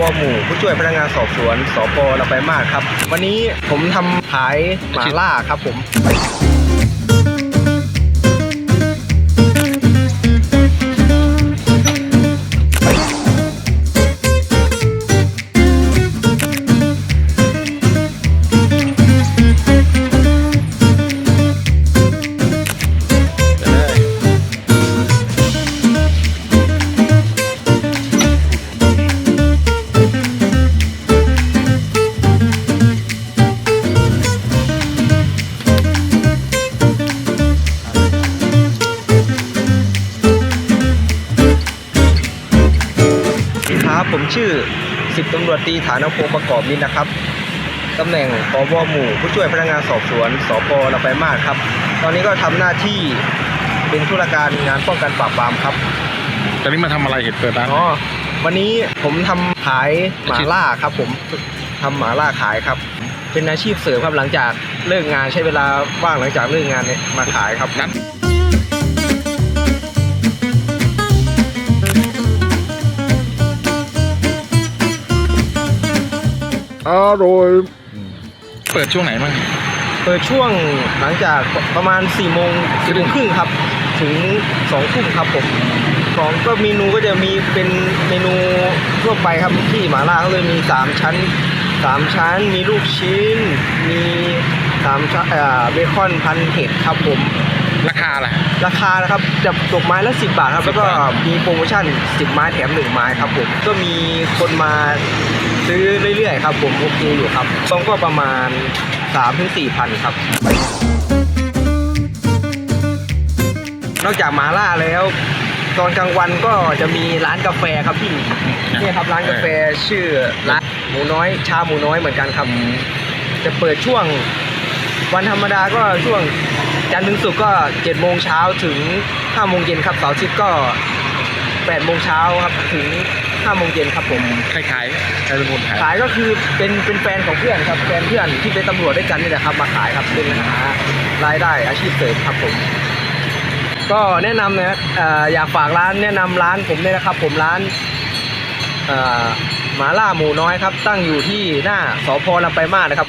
วหมู่ผู้ช่วยพนักงานสอบสวนสพลำไปายมากครับ วันนี้ผมทำขายหมาล่าครับผม ครับผมชื่อสิบตำรวจตรีฐานพงศ์ประกอบมิตรนะครับตำแหน่งผบหมู่ ผู้ช่วยพนักงานสอบสวนสพลำไปลายมาศครับ ตอนนี้ก็ทำหน้าที่เป็นธุรการงานป้องกันปราบปรามครับตอนนี้มาทำอะไรเห็นเปิดร้านอ๋อวันนี้ผมทำขายหมาล่าครับผมทำหมาล่าขายครับ เป็นอาชีพเสริมครับหลังจากเลิกงานใช้เวลาว่างหลังจากเลิกงานเนี่ยมาขายครับ อร่อยเปิดช่วงไหนบ้างเปิดช่วงหลังจากประมาณ4ี่โมงสี่โมงครึ่งครับ ถึง2องทุ่มครับผมของก็เมนูก็จะมีเป็นเมนูทั่วไปครับที่หมาล่าเขาเลยมี 3 ชั้น 3 ชั้น มีลูกชิ้น มี3ชั้นเอ่อเบคอนพันเห็ดครับผมราคาล่ะราคานะครับจะตกไม้ละ10 บาทครับ แล้วก็10บาทมีโปรโมชั่น 10 ไม้แถม 1 ไม้ครับผม ก็มีคนมา ซื้อเรื่อยๆครับผมโอเคอยู่ครับต้องก็ประมาณ3-4พันครับ นอกจากหมาล่าแล้ว ตอนกลางวันก็จะมีร้านกาแฟครับพี่เนี่ยครับร้านกาแฟชื่อร้านหมูน้อยชาหมูน้อยเหมือนกันครับ จะเปิดช่วงวันธรรมดาก็ช่วงจันทร์ถึงศุกร์ก็7โมงเช้าถึง5โมงเย็นครับเสาร์อาทิตย์ก็8โมงเช้าครับถึง 5โมงเย็นครับผมใครขายใครเป็นคนขายขายก็คือเป็นเป็นแฟนของเพื่อนครับแฟนเพื่อนที่เป็นตำรวจด้วยกันนี่แหละครับมาขายครับเป็นหารายได้อาชีพเสริมครับผม ก็แนะนำนะเอ่ออยากฝากร้านแนะนำร้านผมเนี่ยนะครับ ผมร้านเอ่อหมาล่าหมูน้อยครับ ตั้งอยู่ที่หน้าสพลำไปลายมาศนะครับ